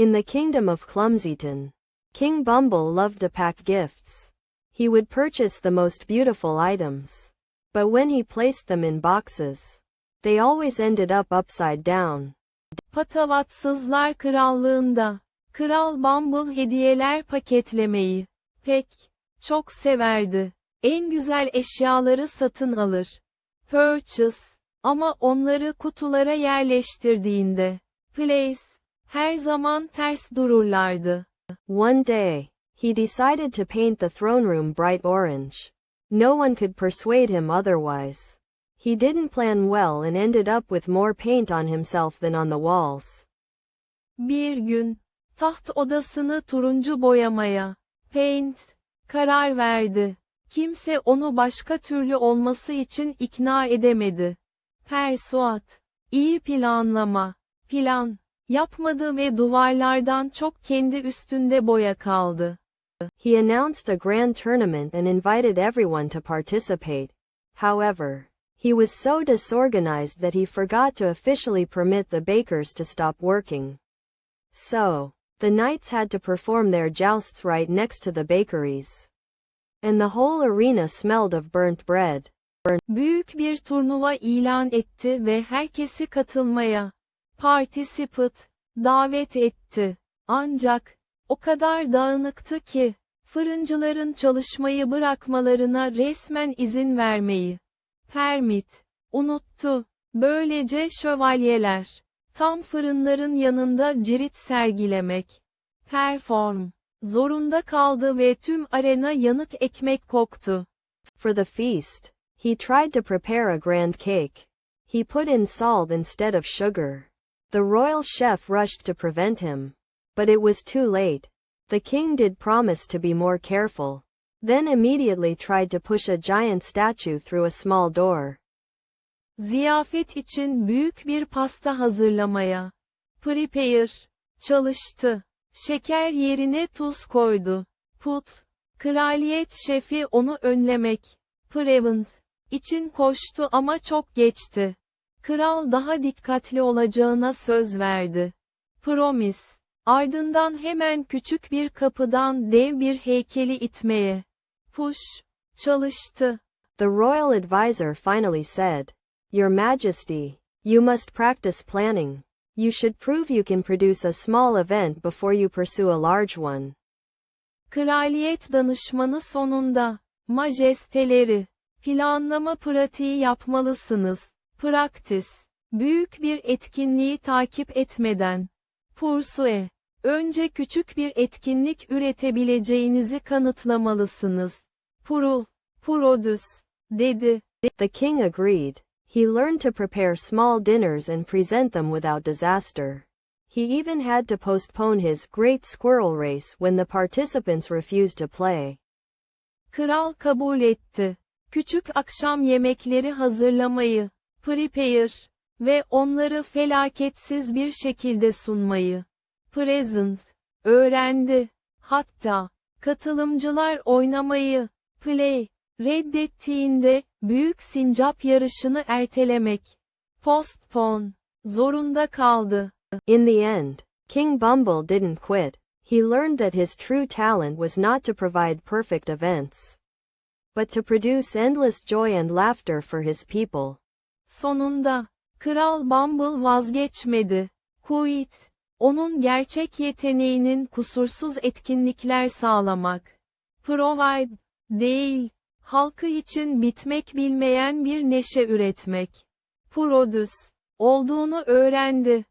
In the kingdom of Clumsyton, King Bumble loved to pack gifts. He would purchase the most beautiful items. But when he placed them in boxes, they always ended up upside down. Patavatsızlar Krallığında. Kral Bumble hediyeler paketlemeyi pek çok severdi. En güzel eşyaları satın alır. Purchase ama onları kutulara yerleştirdiğinde place her zaman ters dururlardı. One day, he decided to paint the throne room bright orange. No one could persuade him otherwise. He didn't plan well and ended up with more paint on himself than on the walls. Bir gün, taht odasını turuncu boyamaya, paint, karar verdi. Kimse onu başka türlü olması için ikna edemedi. Persuat, iyi planlama, plan, yapmadı ve duvarlardan çok kendi üstünde boya kaldı. He announced a grand tournament and invited everyone to participate. However, he was so disorganized that he forgot to officially permit the bakers to stop working. So, the knights had to perform their jousts right next to the bakeries. And the whole arena smelled of burnt bread. Büyük bir turnuva ilan etti ve herkesi katılmaya, participate, davet etti. Ancak, o kadar dağınıktı ki, fırıncıların çalışmayı bırakmalarına resmen izin vermeyi, permit, unuttu. Böylece şövalyeler, tam fırınların yanında cirit sergilemek, perform, zorunda kaldı ve tüm arena yanık ekmek koktu. For the feast, he tried to prepare a grand cake. He put in salt instead of sugar. The royal chef rushed to prevent him. But it was too late. The king did promise to be more careful. Then immediately tried to push a giant statue through a small door. Ziyafet için büyük bir pasta hazırlamaya. Prepare, çalıştı. Şeker yerine tuz koydu. Put, kraliyet şefi onu önlemek. Prevent, için koştu ama çok geçti. Kral daha dikkatli olacağına söz verdi. Promise, ardından hemen küçük bir kapıdan dev bir heykeli itmeye. Push, çalıştı. The royal advisor finally said, Your Majesty, you must practice planning. You should prove you can produce a small event before you pursue a large one. Kraliyet danışmanı sonunda, majesteleri, planlama pratiği yapmalısınız. Practice, büyük bir etkinliği takip etmeden. Pursue, önce küçük bir etkinlik üretebileceğinizi kanıtlamalısınız. Puru, produce, dedi. The king agreed. He learned to prepare small dinners and present them without disaster. He even had to postpone his great squirrel race when the participants refused to play. Kral kabul etti. Küçük akşam yemekleri hazırlamayı, prepare ve onları felaketsiz bir şekilde sunmayı, present, öğrendi. Hatta, katılımcılar oynamayı, play, reddettiğinde, büyük sincap yarışını ertelemek, postpone, zorunda kaldı. In the end, King Bumble didn't quit. He learned that his true talent was not to provide perfect events, but to produce endless joy and laughter for his people. Sonunda, Kral Bumble vazgeçmedi. Quit, onun gerçek yeteneğinin kusursuz etkinlikler sağlamak. Provide, değil, halkı için bitmek bilmeyen bir neşe üretmek. Produce, olduğunu öğrendi.